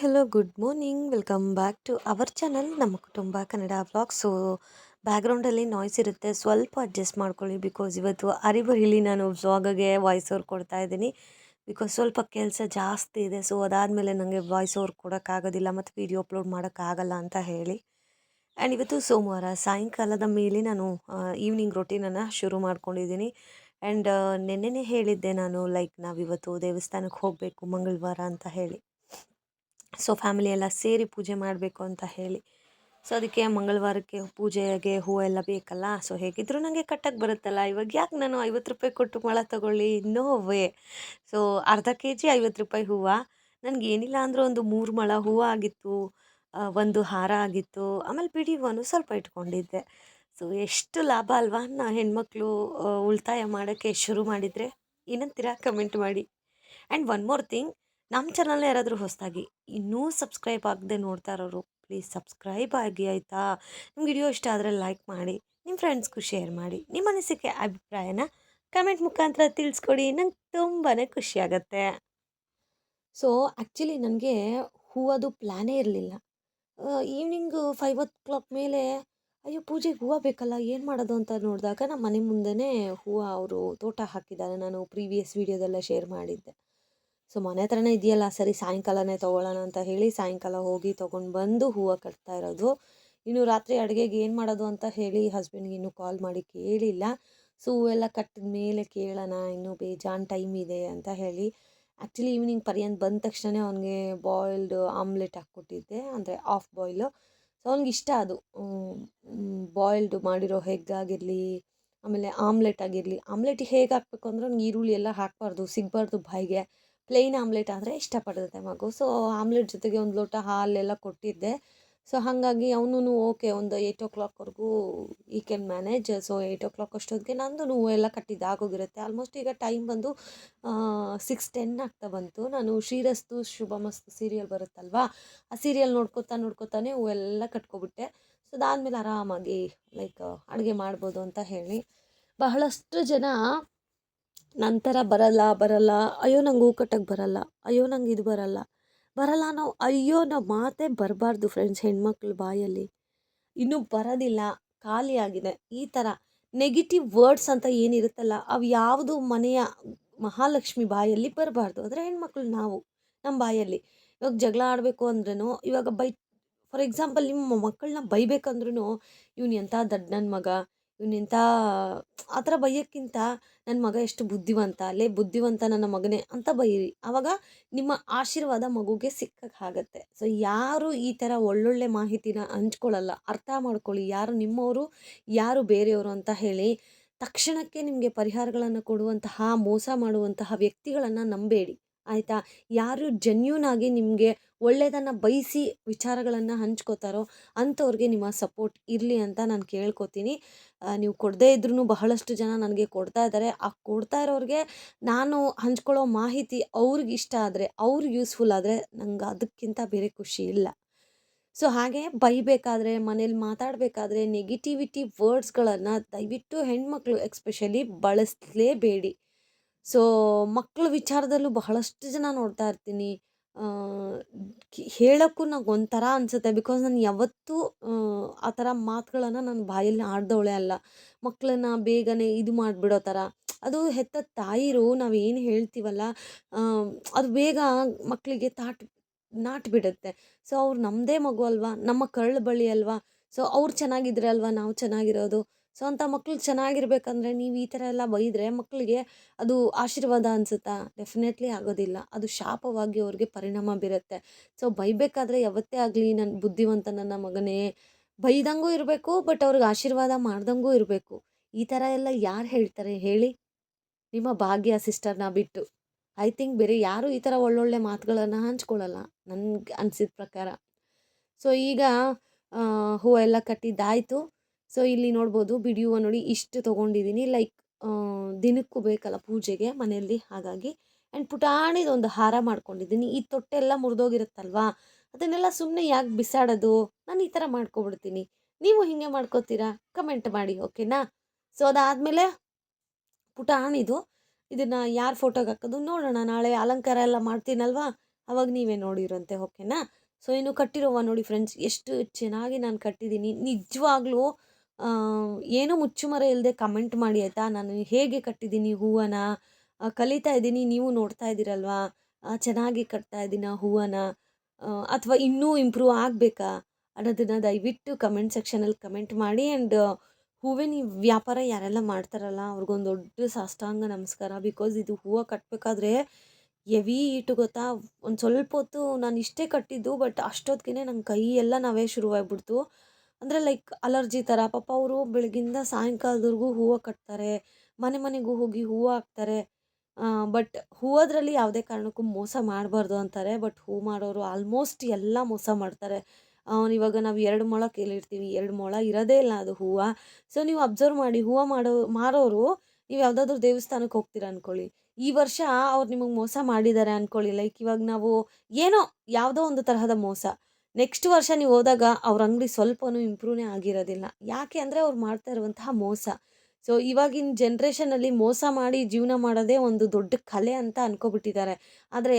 Hello good morning welcome back to our channel ನಮ್ಮ ಕುಟುಂಬ Kannada vlog so ಬ್ಯಾಕ್ಗ್ರೌಂಡಲ್ಲಿ noise ಇರುತ್ತೆ. ಸ್ವಲ್ಪ ಅಡ್ಜಸ್ಟ್ ಮಾಡ್ಕೊಳ್ಳಿ ಬಿಕಾಸ್ ಇವತ್ತು ಅರಿಬರಿಲಿ ನಾನು ವ್ಲಾಗ್ಗೆ ವಾಯ್ಸ್ ಓವರ್ ಕೊಡ್ತಾ ಇದ್ದೀನಿ. ಬಿಕಾಸ್ ಸ್ವಲ್ಪ ಕೆಲಸ ಜಾಸ್ತಿ ಇದೆ. ಸೊ ಅದಾದಮೇಲೆ ನನಗೆ ವಾಯ್ಸ್ ಓವರ್ ಕೊಡೋಕ್ಕಾಗೋದಿಲ್ಲ. ಮತ್ತು ವೀಡಿಯೋ ಅಪ್ಲೋಡ್ ಮಾಡೋಕ್ಕಾಗಲ್ಲ ಅಂತ ಹೇಳಿ. ಆ್ಯಂಡ್ ಇವತ್ತು ಸೋಮವಾರ ಸಾಯಂಕಾಲದ ಮೇಲೆ ನಾನು ಈವ್ನಿಂಗ್ ರೊಟೀನನ್ನು ಶುರು ಮಾಡ್ಕೊಂಡಿದ್ದೀನಿ. ಆ್ಯಂಡ್ ನೆನ್ನೆನೇ ಹೇಳಿದ್ದೆ ನಾನು ಲೈಕ್ ನಾವಿವತ್ತು ದೇವಸ್ಥಾನಕ್ಕೆ ಹೋಗಬೇಕು ಮಂಗಳವಾರ ಅಂತ ಹೇಳಿ. ಸೊ ಫ್ಯಾಮಿಲಿ ಎಲ್ಲ ಸೇರಿ ಪೂಜೆ ಮಾಡಬೇಕು ಅಂತ ಹೇಳಿ. ಸೊ ಅದಕ್ಕೆ ಮಂಗಳವಾರಕ್ಕೆ ಪೂಜೆಗೆ ಹೂವು ಎಲ್ಲ ಬೇಕಲ್ಲ? ಸೊ ಹೇಗಿದ್ದರೂ ನನಗೆ ಕಟ್ಟಕ್ಕೆ ಬರುತ್ತಲ್ಲ. ಇವಾಗ ಯಾಕೆ ನಾನು ಐವತ್ತು ರೂಪಾಯಿ ಕೊಟ್ಟು ಮೊಳ ತಗೊಳ್ಳಿ? ನೋ ವೇ ಸೊ ಅರ್ಧ ಕೆ ಜಿ ಐವತ್ತು ರೂಪಾಯಿ ಹೂವು? ನನಗೆ ಏನಿಲ್ಲ ಅಂದರೂ ಒಂದು ಮೂರು ಮೊಳ ಹೂವು ಆಗಿತ್ತು ಒಂದು ಹಾರ ಆಗಿತ್ತು. ಆಮೇಲೆ ಬಿಡಿ ಹೂವನ್ನು ಸ್ವಲ್ಪ ಇಟ್ಕೊಂಡಿದ್ದೆ. ಸೊ ಎಷ್ಟು ಲಾಭ ಅಲ್ವಾ? ನಾ ಹೆಣ್ಮಕ್ಳು ಉಳಿತಾಯ ಮಾಡೋಕ್ಕೆ ಶುರು ಮಾಡಿದರೆ. ಏನಂತೀರಾ ಕಮೆಂಟ್ ಮಾಡಿ. ಆ್ಯಂಡ್ ಒನ್ ಮೋರ್ ಥಿಂಗ್ ನಮ್ಮ ಚಾನಲ್ನ ಯಾರಾದರೂ ಹೊಸದಾಗಿ ಇನ್ನೂ ಸಬ್ಸ್ಕ್ರೈಬ್ ಆಗದೆ ನೋಡ್ತಾ ಇರೋರು, ಪ್ಲೀಸ್ ಸಬ್ಸ್ಕ್ರೈಬ್ ಆಗಿ ಆಯಿತಾ? ನಿಮ್ಗೆ ವಿಡಿಯೋ ಇಷ್ಟ ಆದರೆ ಲೈಕ್ ಮಾಡಿ ನಿಮ್ಮ ಫ್ರೆಂಡ್ಸ್ಗೂ ಶೇರ್ ಮಾಡಿ, ನಿಮ್ಮ ಅನಿಸಿಕೆ, ಅಭಿಪ್ರಾಯನ ಕಮೆಂಟ್ ಮುಖಾಂತರ ತಿಳಿಸ್ಕೊಡಿ, ನಂಗೆ ತುಂಬಾ ಖುಷಿಯಾಗತ್ತೆ. ಸೊ ಆ್ಯಕ್ಚುಲಿ ನನಗೆ ಹೂವದು ಪ್ಲ್ಯಾನೇ ಇರಲಿಲ್ಲ. ಈವ್ನಿಂಗು ಫೈವ್ ಓ ಕ್ಲಾಕ್ ಮೇಲೆ, ಅಯ್ಯೋ ಪೂಜೆಗೆ ಹೂವು ಬೇಕಲ್ಲ, ಏನು ಮಾಡೋದು ಅಂತ ನೋಡಿದಾಗ ನಮ್ಮ ಮನೆ ಮುಂದೆನೇ ಹೂವು ಅವರು ತೋಟ ಹಾಕಿದ್ದಾರೆ, ನಾನು ಪ್ರೀವಿಯಸ್ ವೀಡಿಯೋದೆಲ್ಲ ಶೇರ್ ಮಾಡಿದ್ದೆ. ಸೊ ಮನೆ ಹತ್ರನೇ ಇದೆಯಲ್ಲ, ಸರಿ ಸಾಯಂಕಾಲನೇ ತೊಗೊಳ್ಳೋಣ ಅಂತ ಹೇಳಿ ಸಾಯಂಕಾಲ ಹೋಗಿ ತೊಗೊಂಡು ಬಂದು ಹೂವು ಕಟ್ತಾ ಇರೋದು. ಇನ್ನು ರಾತ್ರಿ ಅಡುಗೆಗೆ ಏನು ಮಾಡೋದು ಅಂತ ಹೇಳಿ ಹಸ್ಬೆಂಡ್ಗೆ ಇನ್ನೂ ಕಾಲ್ ಮಾಡಿ ಕೇಳಿಲ್ಲ. ಸೊ ಹೂವೆಲ್ಲ ಕಟ್ಟಿದ ಮೇಲೆ ಕೇಳೋಣ, ಇನ್ನೂ ಬೇಜಾನ್ ಟೈಮ್ ಇದೆ ಅಂತ ಹೇಳಿ. ಆ್ಯಕ್ಚುಲಿ ಈವ್ನಿಂಗ್ ಪರ್ಯಂತ ಬಂದ ತಕ್ಷಣ ಅವನಿಗೆ ಬಾಯ್ಲ್ಡ್ ಆಮ್ಲೆಟ್ ಹಾಕ್ಕೊಟ್ಟಿದ್ದೆ, ಅಂದರೆ ಆಫ್ ಬಾಯ್ಲು ಸೊ ಅವ್ನಿಗೆ ಇಷ್ಟ ಅದು. ಬಾಯ್ಲ್ಡ್ ಮಾಡಿರೋ ಹೆಗ್ಗಾಗಿರಲಿ ಆಮೇಲೆ ಆಮ್ಲೆಟ್ ಆಗಿರಲಿ. ಆಮ್ಲೆಟಿಗೆ ಹೇಗೆ ಹಾಕಬೇಕು ಅಂದ್ರೆ ಅವ್ನಿಗೆ ಈರುಳ್ಳಿ ಎಲ್ಲ ಹಾಕಬಾರ್ದು, ಸಿಗಬಾರ್ದು ಬಾಯಿಗೆ. ಪ್ಲೇನ್ ಆಮ್ಲೆಟ್ ಆದರೆ ಇಷ್ಟಪಡುತ್ತೆ ಮಗು. ಸೊ ಆಮ್ಲೆಟ್ ಜೊತೆಗೆ ಒಂದು ಲೋಟ ಹಾಲೆಲ್ಲ ಕೊಟ್ಟಿದ್ದೆ. ಸೊ ಹಾಗಾಗಿ ಅವನು ಓಕೆ ಒಂದು ಏಯ್ಟ್ ಓ ಕ್ಲಾಕ್ವರೆಗೂ ಈ can manage so eight o'clock ಅಷ್ಟೊತ್ತಿಗೆ ನಂದು ಹೂವು ಎಲ್ಲ ಕಟ್ಟಿದ್ದು ಆಗೋಗಿರುತ್ತೆ. ಆಲ್ಮೋಸ್ಟ್ ಈಗ ಟೈಮ್ ಬಂದು ಸಿಕ್ಸ್ ಟೆನ್ ಆಗ್ತಾ ಬಂತು. ನಾನು ಶ್ರೀರಸ್ತು, ಶುಭಮಸ್ತು ಸೀರಿಯಲ್ ಬರುತ್ತಲ್ವಾ? ಆ ಸೀರಿಯಲ್ ನೋಡ್ಕೊತಾ ನೋಡ್ಕೊತಾನೆ ಹೂವೆಲ್ಲ ಕಟ್ಕೊಬಿಟ್ಟೆ. ಸೊ ಅದಾದಮೇಲೆ ಆರಾಮಾಗಿ ಲೈಕ್ ಅಡುಗೆ ಮಾಡ್ಬೋದು ಅಂತ ಹೇಳಿ. ಬಹಳಷ್ಟು ಜನ ನಂತರ ಬರಲ್ಲ ಬರಲ್ಲ. ಅಯ್ಯೋ, ನಂಗೆ ಹೂ ಕಟ್ಟಕ್ಕೆ ಬರಲ್ಲ. ಅಯ್ಯೋ, ನಂಗೆ ಇದು ಬರಲ್ಲ. ಬರಲ್ಲ ನಾವು ಅಯ್ಯೋ ನಾವು ಮಾತೇ ಬರಬಾರ್ದು ಫ್ರೆಂಡ್ಸ್ ಹೆಣ್ಮಕ್ಳ ಬಾಯಲ್ಲಿ. ಇನ್ನೂ ಬರೋದಿಲ್ಲ ಖಾಲಿಯಾಗಿದೆ ಈ ಥರ ನೆಗೆಟಿವ್ ವರ್ಡ್ಸ್ ಅಂತ ಏನಿರುತ್ತಲ್ಲ, ಅವು ಯಾವುದು ಮನೆಯ ಮಹಾಲಕ್ಷ್ಮಿ ಬಾಯಲ್ಲಿ ಬರಬಾರ್ದು. ಅಂದರೆ ಹೆಣ್ಮಕ್ಳು ನಾವು, ನಮ್ಮ ಬಾಯಲ್ಲಿ. ಇವಾಗ ಜಗಳ ಆಡಬೇಕು ಅಂದ್ರೂ ಇವಾಗ ಬೈ ಫಾರ್ ಎಕ್ಸಾಂಪಲ್ ನಿಮ್ಮ ಮಕ್ಕಳನ್ನ ಬೈಬೇಕಂದ್ರೂ ಇವನು ಎಂಥ ದಡ್ಡ ನನ್ನ ಮಗ ಇವ್ನು ಎಂಥ ಆ ಥರ ಬೈಯೋಕ್ಕಿಂತ ನನ್ನ ಮಗ ಎಷ್ಟು ಬುದ್ಧಿವಂತ ಅಲ್ಲೇ ಬುದ್ಧಿವಂತ ನನ್ನ ಮಗನೇ ಅಂತ ಬೈಯಿರಿ ಆವಾಗ ನಿಮ್ಮ ಆಶೀರ್ವಾದ ಮಗುಗೆ ಸಿಕ್ಕಕ್ಕೆ ಆಗುತ್ತೆ ಸೊ, ಯಾರು ಈ ಥರ ಒಳ್ಳೊಳ್ಳೆ ಮಾಹಿತಿನ ಹಂಚ್ಕೊಳ್ಳಲ್ಲ. ಅರ್ಥ ಮಾಡ್ಕೊಳ್ಳಿ, ಯಾರು ನಿಮ್ಮವರು, ಯಾರು ಬೇರೆಯವರು ಅಂತ ಹೇಳಿ ತಕ್ಷಣಕ್ಕೆ ನಿಮಗೆ ಪರಿಹಾರಗಳನ್ನು ಕೊಡುವಂತಹ, ಮೋಸ ಮಾಡುವಂತಹ ವ್ಯಕ್ತಿಗಳನ್ನು ನಂಬೇಡಿ. ಆಯಿತಾ? ಯಾರು ಜೆನ್ಯೂನ್ ಆಗಿ ನಿಮಗೆ ಒಳ್ಳೆಯದನ್ನು ಬಯಸಿ ವಿಚಾರಗಳನ್ನು ಹಂಚ್ಕೋತಾರೋ ಅಂಥವ್ರಿಗೆ ನಿಮ್ಮ ಸಪೋರ್ಟ್ ಇರಲಿ ಅಂತ ನಾನು ಕೇಳ್ಕೊತೀನಿ. ನೀವು ಕೊಡದೇ ಇದ್ರೂ ಬಹಳಷ್ಟು ಜನ ನನಗೆ ಕೊಡ್ತಾ ಇದ್ದಾರೆ ಆ ಕೊಡ್ತಾ ಇರೋರಿಗೆ ನಾನು ಹಂಚ್ಕೊಳ್ಳೋ ಮಾಹಿತಿ ಅವ್ರಿಗೆ ಇಷ್ಟ ಆದರೆ ಅವ್ರಿಗೆ ಯೂಸ್ಫುಲ್ ಆದರೆ ನಂಗೆ ಅದಕ್ಕಿಂತ ಬೇರೆ ಖುಷಿ ಇಲ್ಲ. ಸೊ, ಹಾಗೆ ಬೈಬೇಕಾದ್ರೆ, ಮನೇಲಿ ಮಾತಾಡಬೇಕಾದ್ರೆ ನೆಗೆಟಿವಿಟಿ ವರ್ಡ್ಸ್ಗಳನ್ನು ದಯವಿಟ್ಟು ಹೆಣ್ಮಕ್ಳು ಎಕ್ಸ್ಪೆಷಲಿ ಬಳಸಲೇಬೇಡಿ. ಸೊ ಮಕ್ಕಳ ವಿಚಾರದಲ್ಲೂ ಬಹಳಷ್ಟು ಜನ ನೋಡ್ತಾ ಇರ್ತೀನಿ. ಹೇಳೋಕ್ಕೂ ನಂಗೆ ಒಂಥರ ಅನಿಸುತ್ತೆ. ಬಿಕಾಸ್ ನಾನು ಯಾವತ್ತೂ, ಆ ಥರ ಮಾತುಗಳನ್ನು ನನ್ನ ಬಾಯಲ್ಲಿ ಆಡ್ದವಳೆ ಅಲ್ಲ. ಮಕ್ಕಳನ್ನ ಬೇಗನೆ ಇದು ಮಾಡಿಬಿಡೋ ಥರ. ಅದು ಹೆತ್ತ ತಾಯಿರು, ನಾವು ಏನು ಹೇಳ್ತೀವಲ್ಲ ಅದು ಬೇಗ ಮಕ್ಕಳಿಗೆ ತಾಟ್, ನಾಟ್ಬಿಡುತ್ತೆ. ಸೊ, ಅವ್ರು ನಮ್ಮದೇ ಮಗು ಅಲ್ವಾ? ನಮ್ಮ ಕರಳು ಬಳ್ಳಿ ಅಲ್ವಾ? ಸೊ, ಅವ್ರು ಚೆನ್ನಾಗಿದ್ರೆ ಅಲ್ವಾ? ನಾವು ಚೆನ್ನಾಗಿರೋದು? ಸೊ ಅಂಥ ಮಕ್ಳು ಚೆನ್ನಾಗಿರ್ಬೇಕಂದ್ರೆ ನೀವು ಈ ಥರ ಎಲ್ಲ ಬೈದರೆ ಮಕ್ಕಳಿಗೆ ಅದು ಆಶೀರ್ವಾದ ಅನಿಸುತ್ತಾ? ಡೆಫಿನೆಟ್ಲಿ ಆಗೋದಿಲ್ಲ. ಅದು ಶಾಪವಾಗಿ ಅವ್ರಿಗೆ ಪರಿಣಾಮ ಬೀರುತ್ತೆ. ಸೊ ಬೈಬೇಕಾದ್ರೆ ಯಾವತ್ತೇ ಆಗಲಿ ನನ್ನ ಬುದ್ಧಿವಂತ ನನ್ನ ಮಗನೇ ಬೈದಂಗೂ ಇರಬೇಕು ಬಟ್ ಅವ್ರಿಗೆ ಆಶೀರ್ವಾದ ಮಾಡ್ದಂಗೂ ಇರಬೇಕು. ಈ ಥರ ಎಲ್ಲ ಯಾರು ಹೇಳ್ತಾರೆ ಹೇಳಿ? ನಿಮ್ಮ ಭಾಗ್ಯ ಸಿಸ್ಟರ್ನ ಬಿಟ್ಟು. ಐ ಥಿಂಕ್ ಬೇರೆ ಯಾರೂ ಈ ಥರ ಒಳ್ಳೊಳ್ಳೆ ಮಾತುಗಳನ್ನು ಹಂಚ್ಕೊಳ್ಳಲ್ಲ. ನನಗೆ ಅನಿಸಿದ ಪ್ರಕಾರ. ಸೊ ಈಗ ಹೂವು ಎಲ್ಲ ಕಟ್ಟಿದ್ದಾಯಿತು. ಸೊ ಇಲ್ಲಿ ನೋಡ್ಬೋದು ಬಿಡಿ ನೋಡಿ ಇಷ್ಟು ತೊಗೊಂಡಿದ್ದೀನಿ ಲೈಕ್ ದಿನಕ್ಕೂ ಬೇಕಲ್ಲ ಪೂಜೆಗೆ ಮನೆಯಲ್ಲಿ ಹಾಗಾಗಿ. ಆ್ಯಂಡ್ ಪುಟಾಣಿದು ಒಂದು ಹಾರ ಮಾಡ್ಕೊಂಡಿದ್ದೀನಿ ಈ ತೊಟ್ಟೆಲ್ಲ ಮುರಿದೋಗಿರುತ್ತಲ್ವಾ? ಅದನ್ನೆಲ್ಲ ಸುಮ್ಮನೆ ಯಾಕೆ ಬಿಸಾಡೋದು? ನಾನು ಈ ಥರ ಮಾಡ್ಕೊಬಿಡ್ತೀನಿ. ನೀವು ಹೀಗೆ ಮಾಡ್ಕೋತೀರಾ? ಕಮೆಂಟ್ ಮಾಡಿ ಓಕೆನಾ ಸೊ ಅದಾದಮೇಲೆ ಪುಟಾಣಿದು ಇದನ್ನು ಯಾರು ಫೋಟೋಗೆ ಹಾಕೋದು ನೋಡೋಣ. ನಾಳೆ ಅಲಂಕಾರ ಎಲ್ಲ ಮಾಡ್ತೀನಲ್ವಾ? ಅವಾಗ ನೀವೇ ನೋಡಿರಂತೆ ಓಕೆನಾ ಸೊ ಇನ್ನು ಕಟ್ಟಿರೋ ಹೂವು ನೋಡಿ ಫ್ರೆಂಡ್ಸ್ ಎಷ್ಟು ಚೆನ್ನಾಗಿ ನಾನು ಕಟ್ಟಿದ್ದೀನಿ ನಿಜವಾಗ್ಲೂ ಏನೂ ಮುಚ್ಚುಮರೆ ಇಲ್ಲದೆ ಕಮೆಂಟ್ ಮಾಡಿ ಆಯಿತಾ? ನಾನು ಹೇಗೆ ಕಟ್ಟಿದ್ದೀನಿ ಹೂವನ್ನ ಕಲಿತಾ ಇದ್ದೀನಿ, ನೀವು ನೋಡ್ತಾ ಇದ್ದೀರಲ್ವಾ? ಚೆನ್ನಾಗಿ ಕಟ್ತಾ ಇದ್ದೀನ ಹೂವನ್ನ ಅಥವಾ ಇನ್ನೂ ಇಂಪ್ರೂವ್ ಆಗಬೇಕಾ? ಅನ್ನೋದನ್ನು ದಯವಿಟ್ಟು ಕಮೆಂಟ್ ಸೆಕ್ಷನಲ್ಲಿ ಕಮೆಂಟ್ ಮಾಡಿ ಆ್ಯಂಡ್ ಹೂವಿನ ವ್ಯಾಪಾರ ಯಾರೆಲ್ಲ ಮಾಡ್ತಾರಲ್ಲ, ಅವ್ರಿಗೊಂದು ದೊಡ್ಡ ಸಾಷ್ಟಾಂಗ ನಮಸ್ಕಾರ. ಬಿಕಾಸ್ ಇದು ಹೂವು ಕಟ್ಟಬೇಕಾದ್ರೆ ಎವಿ ಇಟ್ಟು ಗೊತ್ತಾ? ಒಂದು ಸ್ವಲ್ಪ ಹೊತ್ತು ನಾನು ಇಷ್ಟೇ ಕಟ್ಟಿದ್ದು, ಬಟ್ ಅಷ್ಟೊತ್ತಿಗೆ ನನ್ನ ಕೈ ಎಲ್ಲ ನಾವೇ ಶುರುವಾಗ್ಬಿಡ್ತು. ಅಂದರೆ ಲೈಕ್ ಅಲರ್ಜಿ ಥರ ಪಾಪ ಅವರು ಬೆಳಗಿಂದ ಸಾಯಂಕಾಲದವರೆಗೂ ಹೂವು ಕಟ್ತಾರೆ. ಮನೆ ಮನೆಗೂ ಹೋಗಿ ಹೂವು ಹಾಕ್ತಾರೆ. ಬಟ್ ಹೂವದ್ರಲ್ಲಿ ಯಾವುದೇ ಕಾರಣಕ್ಕೂ ಮೋಸ ಮಾಡಬಾರ್ದು ಅಂತಾರೆ. ಬಟ್ ಹೂ ಮಾಡೋರು ಆಲ್ಮೋಸ್ಟ್ ಎಲ್ಲ ಮೋಸ ಮಾಡ್ತಾರೆ. ಇವಾಗ ನಾವು ಎರಡು ಮೊಳ ಕೇಳಿರ್ತೀವಿ. ಎರಡು ಮೊಳ ಇರೋದೇ ಇಲ್ಲ ಅದು ಹೂವು. ಸೊ, ನೀವು ಅಬ್ಸರ್ವ್ ಮಾಡಿ ಹೂವು ಮಾಡೋ, ಮಾರೋರು, ನೀವು ಯಾವುದಾದ್ರೂ ದೇವಸ್ಥಾನಕ್ಕೆ ಹೋಗ್ತೀರಾ ಅಂದ್ಕೊಳ್ಳಿ ಈ ವರ್ಷ ಅವ್ರು ನಿಮಗೆ ಮೋಸ ಮಾಡಿದ್ದಾರೆ ಅಂದ್ಕೊಳ್ಳಿ ಲೈಕ್ ಇವಾಗ ನಾವು ಏನೋ ಯಾವುದೋ ಒಂದು ತರಹದ ಮೋಸ. ನೆಕ್ಸ್ಟ್ ವರ್ಷ ನೀವು ಹೋದಾಗ ಅವ್ರ ಅಂಗಡಿ ಸ್ವಲ್ಪನೂ ಇಂಪ್ರೂವ್ನೇ ಆಗಿರೋದಿಲ್ಲ. ಯಾಕೆ ಅಂದರೆ ಅವ್ರು ಮಾಡ್ತಾ ಇರುವಂತಹ ಮೋಸ. ಸೊ ಇವಾಗಿನ ಜನ್ರೇಷನಲ್ಲಿ ಮೋಸ ಮಾಡಿ ಜೀವನ ಮಾಡೋದೇ ಒಂದು ದೊಡ್ಡ ಕಲೆ ಅಂತ ಅನ್ಕೊಬಿಟ್ಟಿದ್ದಾರೆ ಆದರೆ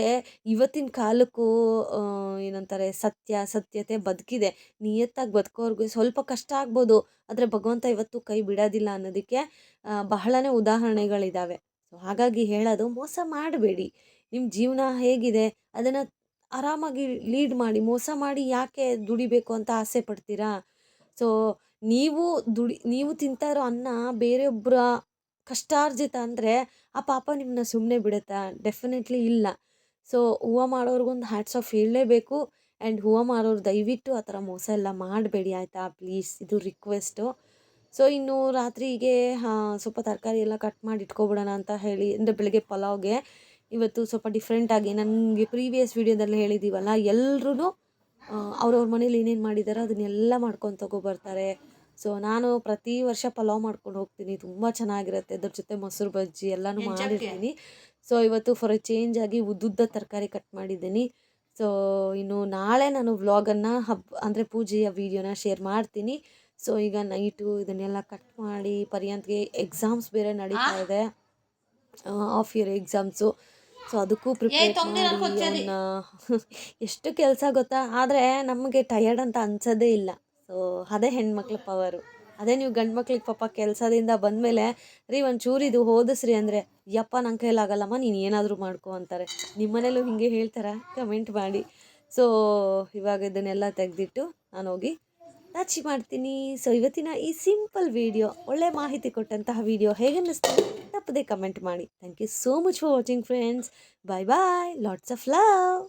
ಇವತ್ತಿನ ಕಾಲಕ್ಕೂ ಏನಂತಾರೆ, ಸತ್ಯ, ಸತ್ಯತೆ ಬದುಕಿದೆ. ನಿಯತ್ತಾಗಿ ಬದುಕೋರ್ಗೆ ಸ್ವಲ್ಪ ಕಷ್ಟ ಆಗ್ಬೋದು. ಆದರೆ ಭಗವಂತ ಇವತ್ತು ಕೈ ಬಿಡೋದಿಲ್ಲ ಅನ್ನೋದಕ್ಕೆ ಬಹಳನೇ ಉದಾಹರಣೆಗಳಿದ್ದಾವೆ ಸೊ ಹಾಗಾಗಿ ಹೇಳೋದು ಮೋಸ ಮಾಡಬೇಡಿ. ನಿಮ್ಮ ಜೀವನ ಹೇಗಿದೆ, ಅದನ್ನು ಆರಾಮಾಗಿ ಲೀಡ್ ಮಾಡಿ, ಮೋಸ ಮಾಡಿ ಯಾಕೆ ದುಡಿಬೇಕು ಅಂತ ಆಸೆ ಪಡ್ತೀರಾ? ಸೊ ನೀವು ದುಡಿ, ನೀವು ತಿಂತಾ ಇರೋ ಅನ್ನ ಬೇರೆಯೊಬ್ಬರ ಕಷ್ಟಾರ್ಜಿತ ಅಂದರೆ ಆ ಪಾಪ ನಿಮ್ಮನ್ನ ಸುಮ್ಮನೆ ಬಿಡುತ್ತಾ? ಡೆಫಿನೆಟ್ಲಿ ಇಲ್ಲ. ಸೊ ಹೂವು ಮಾಡೋರ್ಗೊಂದು ಹ್ಯಾಟ್ಸ್ ಆಫ್ ಹೇಳಲೇಬೇಕು ಆ್ಯಂಡ್ ಹೂವು ಮಾಡೋರು ದಯವಿಟ್ಟು ಆ ಥರ ಮೋಸ ಎಲ್ಲ ಮಾಡಬೇಡಿ ಆಯಿತಾ? ಪ್ಲೀಸ್ ಇದು ರಿಕ್ವೆಸ್ಟು ಸೊ ಇನ್ನು ರಾತ್ರಿಗೆ ಸ್ವಲ್ಪ ತರಕಾರಿ ಎಲ್ಲ ಕಟ್ ಮಾಡಿ ಇಟ್ಕೊಬಿಡೋಣ ಅಂತ ಹೇಳಿ, ಅಂದರೆ ಬೆಳಗ್ಗೆ ಪಲಾವ್ಗೆ. ಇವತ್ತು ಸ್ವಲ್ಪ ಡಿಫ್ರೆಂಟಾಗಿ ನನಗೆ ಪ್ರೀವಿಯಸ್ ವೀಡಿಯೋದಲ್ಲಿ ಹೇಳಿದ್ದೀವಲ್ಲ ಎಲ್ಲರೂ ಅವ್ರವ್ರ ಮನೇಲಿ ಏನೇನು ಮಾಡಿದಾರೋ ಅದನ್ನೆಲ್ಲ ಮಾಡ್ಕೊಂಡು ತಗೊಬರ್ತಾರೆ ಸೊ ನಾನು ಪ್ರತಿ ವರ್ಷ ಪಲಾವ್ ಮಾಡ್ಕೊಂಡು ಹೋಗ್ತೀನಿ. ತುಂಬ ಚೆನ್ನಾಗಿರುತ್ತೆ. ಅದ್ರ ಜೊತೆ ಮೊಸರು ಬಜ್ಜಿ ಎಲ್ಲನೂ ಮಾಡಿರ್ತೀನಿ. ಸೊ ಇವತ್ತು ಫಾರ್ ಎ ಚೇಂಜ್ ಆಗಿ ಉದ್ದುದ್ದ ತರಕಾರಿ ಕಟ್ ಮಾಡಿದ್ದೀನಿ. ಸೊ ಇನ್ನು ನಾಳೆ ನಾನು ವ್ಲಾಗನ್ನು ಹಬ್ಬ ಅಂದರೆ ಪೂಜೆಯ ವೀಡಿಯೋನ ಶೇರ್ ಮಾಡ್ತೀನಿ. ಸೊ ಈಗ ನೈಟು ಇದನ್ನೆಲ್ಲ ಕಟ್ ಮಾಡಿ ಪರ್ಯಂತ್ಗೆ ಎಕ್ಸಾಮ್ಸ್ ಬೇರೆ ನಡೀತಾ ಇದೆ. ಆಫ್ ಇಯರ್ ಎಕ್ಸಾಮ್ಸು ಸೊ ಅದಕ್ಕೂ ಪ್ರಿಪೇರ್ ಮಾಡಿ ಎಷ್ಟು ಕೆಲಸ ಗೊತ್ತಾ? ಆದರೆ ನಮಗೆ ಟಯರ್ಡ್ ಅಂತ ಅನ್ಸೋದೇ ಇಲ್ಲ. ಸೊ ಅದೇ ಹೆಣ್ಮಕ್ಳ ಪವರು ಅದೇ ನೀವು ಗಂಡು ಮಕ್ಳಿಗೆ ಪಾಪ ಕೆಲಸದಿಂದ ಬಂದಮೇಲೆ ರೀ ಒಂಚೂರು ಇದು ಓದಿಸ್ರಿ ಅಂದರೆ ಯಪ್ಪ ನನ್ನ ಕೈಲಾಗಲ್ಲಮ್ಮ ನೀನು ಏನಾದರೂ ಮಾಡ್ಕೊ ಅಂತಾರೆ. ನಿಮ್ಮನೇಲೂ ಹೀಗೆ ಹೇಳ್ತಾರಾ? ಕಮೆಂಟ್ ಮಾಡಿ. ಸೊ ಇವಾಗ ಇದನ್ನೆಲ್ಲ ತೆಗೆದಿಟ್ಟು ನಾನು ಹೋಗಿ ನಾಚಿ ಮಾಡ್ತೀನಿ. ಸೊ ಇವತ್ತಿನ ಈ ಸಿಂಪಲ್ ವಿಡಿಯೋ ಒಳ್ಳೆ ಮಾಹಿತಿ ಕೊಟ್ಟಂತಹ ವಿಡಿಯೋ ಹೇಗೆ ಅನ್ನಿಸ್ತು ತಪ್ಪದೆ ಕಮೆಂಟ್ ಮಾಡಿ. Thank you so much for watching friends bye bye lots of love